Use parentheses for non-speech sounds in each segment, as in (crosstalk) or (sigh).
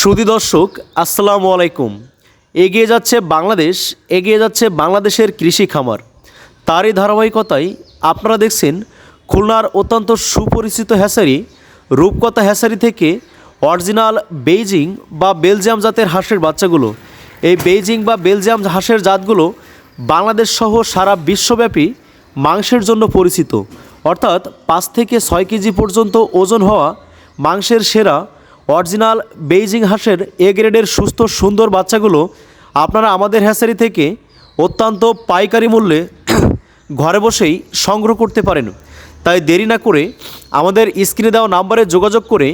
সুদী দর্শক, আসসালামু আলাইকুম। এগিয়ে যাচ্ছে বাংলাদেশ, এগিয়ে যাচ্ছে বাংলাদেশের কৃষি খামার। তারই ধারাবাহিকতায় আপনারা দেখছেন খুলনার অত্যন্ত সুপরিচিত হ্যাসারি, রূপকথা হ্যাসারি থেকে অরিজিনাল বেইজিং বা বেলজিয়াম জাতের হাঁসের বাচ্চাগুলো। এই বেইজিং বা বেলজিয়াম হাঁসের জাতগুলো বাংলাদেশ সহ সারা বিশ্বব্যাপী মাংসের জন্য পরিচিত। অর্থাৎ পাঁচ থেকে ছয় কেজি পর্যন্ত ওজন হওয়া মাংসের সেরা অরিজিনাল বেইজিং হাঁসের এ গ্রেডের সুস্থ, সুন্দর বাচ্চাগুলো আপনারা আমাদের হ্যাসারি থেকে অত্যন্ত পাইকারি মূল্যে (clears throat) ঘরে বসেই সংগ্রহ করতে পারেন। তাই দেরি না করে আমাদের স্ক্রিনে দেওয়া নাম্বারে যোগাযোগ করে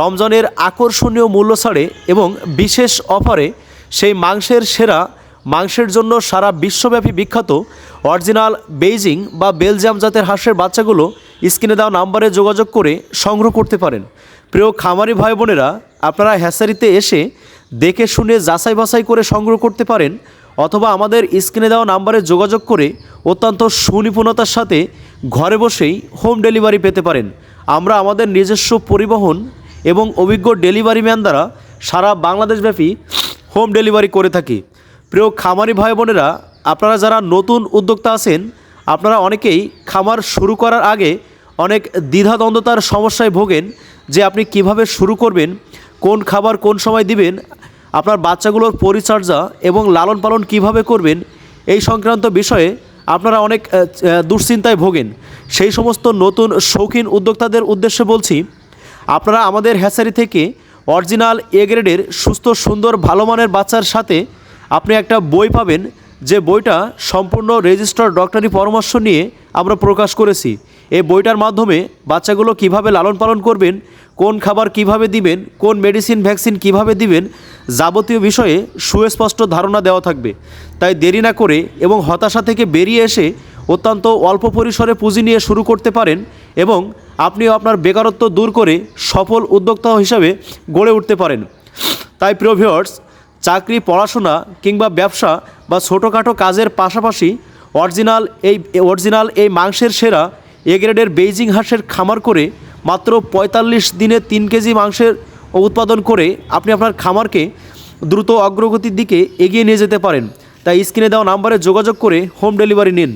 রমজানের আকর্ষণীয় মূল্য ছাড়ে এবং বিশেষ অফারে সেই মাংসের সেরা, মাংসের জন্য সারা বিশ্বব্যাপী বিখ্যাত অরিজিনাল বেইজিং বা বেলজিয়াম জাতের হাঁসের বাচ্চাগুলো স্ক্রিনে দেওয়া নাম্বারে যোগাযোগ করে সংগ্রহ করতে পারেন। প্রিয় খামারি ভাই বোনেরা, আপনারা হ্যাসারিতে এসে দেখে শুনে যাচাই বাছাই করে সংগ্রহ করতে পারেন অথবা আমাদের স্ক্রিনে দেওয়া নাম্বারে যোগাযোগ করে অত্যন্ত সুনিপুণতার সাথে ঘরে বসেই হোম ডেলিভারি পেতে পারেন। আমরা আমাদের নিজস্ব পরিবহন এবং অভিজ্ঞ ডেলিভারি ম্যান দ্বারা সারা বাংলাদেশব্যাপী হোম ডেলিভারি করে থাকি। প্রিয় খামারি ভাই বোনেরা, আপনারা যারা নতুন উদ্যোক্তা আছেন, আপনারা অনেকেই খামার শুরু করার আগে অনেক দ্বিধাদ্বন্দ্বতার সমস্যায় ভোগেন। যে আপনি কীভাবে শুরু করবেন, কোন খাবার কোন সময় দিবেন, আপনার বাচ্চাগুলোর পরিচর্যা এবং লালন পালন কীভাবে করবেন, এই সংক্রান্ত বিষয়ে আপনারা অনেক দুশ্চিন্তায় ভোগেন। সেই সমস্ত নতুন শৌখিন উদ্যোক্তাদের উদ্দেশ্যে বলছি, আপনারা আমাদের হ্যাচারি থেকে অরিজিনাল এ গ্রেডের সুস্থ, সুন্দর, ভালো মানের বাচ্চার সাথে আপনি একটা বই পাবেন। যে বইটা সম্পূর্ণ রেজিস্টার ডক্টরি পরামর্শ নিয়ে আমরা প্রকাশ করেছি। এই বইটার মাধ্যমে বাচ্চাগুলো কীভাবে লালন পালন করবেন, কোন খাবার কীভাবে দিবেন, কোন মেডিসিন ভ্যাকসিন কীভাবে দিবেন যাবতীয় বিষয়ে সুস্পষ্ট ধারণা দেওয়া থাকবে। তাই দেরি না করে এবং হতাশা থেকে বেরিয়ে এসে অত্যন্ত অল্প পরিসরে পুঁজি নিয়ে শুরু করতে পারেন এবং আপনিও আপনার বেকারত্ব দূর করে সফল উদ্যোক্তা হিসাবে গড়ে উঠতে পারেন। তাই প্রিয় চাকরি, পড়াশোনা কিংবা ব্যবসা বা ছোটোখাটো কাজের পাশাপাশি অরিজিনাল এই অরিজিনাল এই মাংসের সেরা এ গ্রেডের বেইজিং হাঁসের খামার করে মাত্র পঁয়তাল্লিশ দিনে তিন কেজি মাংসের উৎপাদন করে আপনি আপনার খামারকে দ্রুত অগ্রগতির দিকে এগিয়ে নিয়ে যেতে পারেন। তাই স্ক্রিনে দেওয়া নাম্বারে যোগাযোগ করে হোম ডেলিভারি নিন।